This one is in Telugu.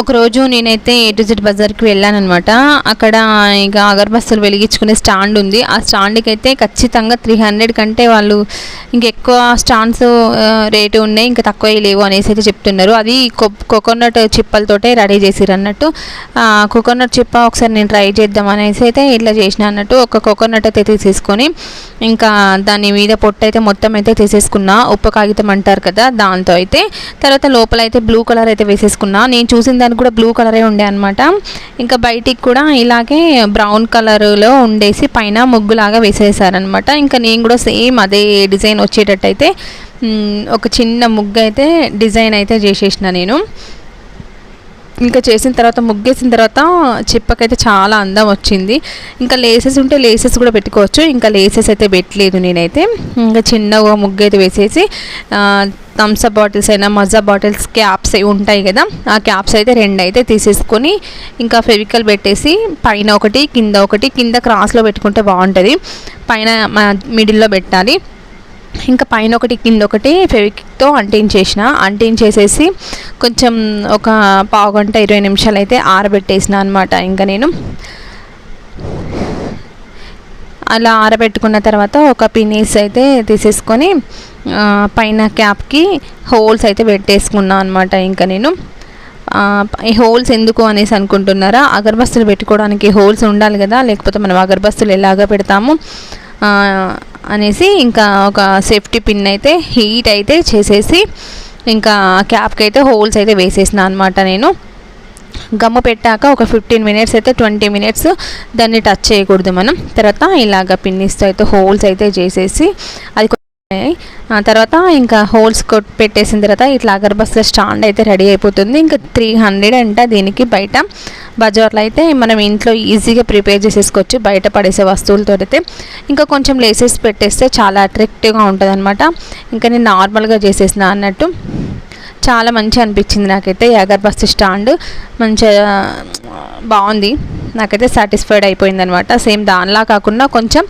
ఒకరోజు నేనైతే ఏ టు జెడ్ బజార్కి వెళ్ళాను అనమాట అక్కడ ఇక అగర్బస్తులు వెలిగించుకునే స్టాండ్ ఉంది. ఆ స్టాండ్కి అయితే ఖచ్చితంగా త్రీ హండ్రెడ్ కంటే వాళ్ళు ఇంకెక్కువ స్టాండ్స్ రేటు ఉన్నాయి. ఇంకా తక్కువ లేవు అనేసి అయితే చెప్తున్నారు. అది కోకోనట్ చిప్పలతోటే రెడీ చేసిరు అన్నట్టు కోకోనట్ చిప్ప ఒకసారి నేను ట్రై చేద్దాం అనేసి అయితే ఇట్లా చేసిన అన్నట్టు ఒక కోకోనట్ అయితే తీసేసుకొని ఇంకా దాని మీద పొట్టు అయితే మొత్తం అయితే తీసేసుకున్నా. ఉప్పు కాగితం అంటారు కదా దాంతో అయితే. తర్వాత లోపల అయితే బ్లూ కలర్ అయితే వేసేసుకున్నా. నేను చూసిన దానికి కూడా బ్లూ కలరే ఉండే అనమాట ఇంకా బయటికి కూడా ఇలాగే బ్రౌన్ కలర్లో ఉండేసి పైన ముగ్గులాగా వేసేసారనమాట ఇంకా నేను కూడా సేమ్ అదే డిజైన్ వచ్చేటట్టయితే ఒక చిన్న ముగ్గు అయితే డిజైన్ అయితే చేసేసిన నేను. ఇంకా చేసిన తర్వాత ముగ్గేసిన తర్వాత చిప్పకైతే చాలా అందం వచ్చింది. ఇంకా లేసెస్ ఉంటే లేసెస్ కూడా పెట్టుకోవచ్చు. ఇంకా లేసెస్ అయితే పెట్టలేదు నేనైతే. ఇంకా చిన్నగా ముగ్గు అయితే వేసేసి థమ్స్అప్ బాటిల్స్ అయినా మజా బాటిల్స్ క్యాప్స్ అవి ఉంటాయి కదా ఆ క్యాప్స్ అయితే రెండు అయితే తీసేసుకొని ఇంకా ఫెవికల్ పెట్టేసి పైన ఒకటి కింద ఒకటి కింద క్రాస్లో పెట్టుకుంటే బాగుంటుంది. పైన మిడిల్లో పెట్టాలి. ఇంకా పైన ఒకటి కింద ఒకటి ఫెవిక్తో అంటించేసిన అంటించేసేసి కొంచెం ఒక పావు గంట ఇరవై నిమిషాలు అయితే ఆరబెట్టేసిన అనమాట ఇంకా నేను అలా ఆరబెట్టుకున్న తర్వాత ఒక పినీస్ అయితే తీసేసుకొని పైన క్యాప్కి హోల్స్ అయితే పెట్టేసుకున్నాను అనమాట ఇంకా నేను ఈ హోల్స్ ఎందుకు అనేసి అనుకుంటున్నారా? అగరబస్తులు పెట్టుకోవడానికి హోల్స్ ఉండాలి కదా? లేకపోతే మనం అగరబస్తులు ఎలాగ పెడతాము? అనేసి ఇంకా ఒక సేఫ్టీ పిన్ అయితే హీట్ అయితే చేసేసి ఇంకా క్యాప్కి అయితే హోల్స్ అయితే వేసేసిన అనమాట నేను. గమ్ము పెట్టాక ఒక ఫిఫ్టీన్ మినిట్స్ అయితే ట్వంటీ మినిట్స్ దాన్ని టచ్ చేయకూడదు మనం. తర్వాత ఇలాగ పిన్నిస్తో అయితే హోల్స్ అయితే చేసేసి అది ఆ తర్వాత ఇంకా హోల్స్ కొట్ పెట్టేసిన తర్వాత ఇట్లా అగరబస్తుల స్టాండ్ అయితే రెడీ అయిపోతుంది. ఇంకా త్రీ హండ్రెడ్ అంట దీనికి బయట. బజార్లో అయితే మనం ఇంట్లో ఈజీగా ప్రిపేర్ చేసేసుకోవచ్చు బయట పడేసే వస్తువులతో అయితే ఇంకా కొంచెం లేసెస్ పెట్టేస్తే చాలా అట్రాక్టివ్గా ఉంటుంది అనమాట ఇంకా నేను నార్మల్గా చేసేసిన అన్నట్టు. చాలా మంచి అనిపించింది నాకైతే. ఈ స్టాండ్ మంచిగా బాగుంది. నాకైతే సాటిస్ఫైడ్ అయిపోయింది అనమాట సేమ్ దానిలా కాకుండా కొంచెం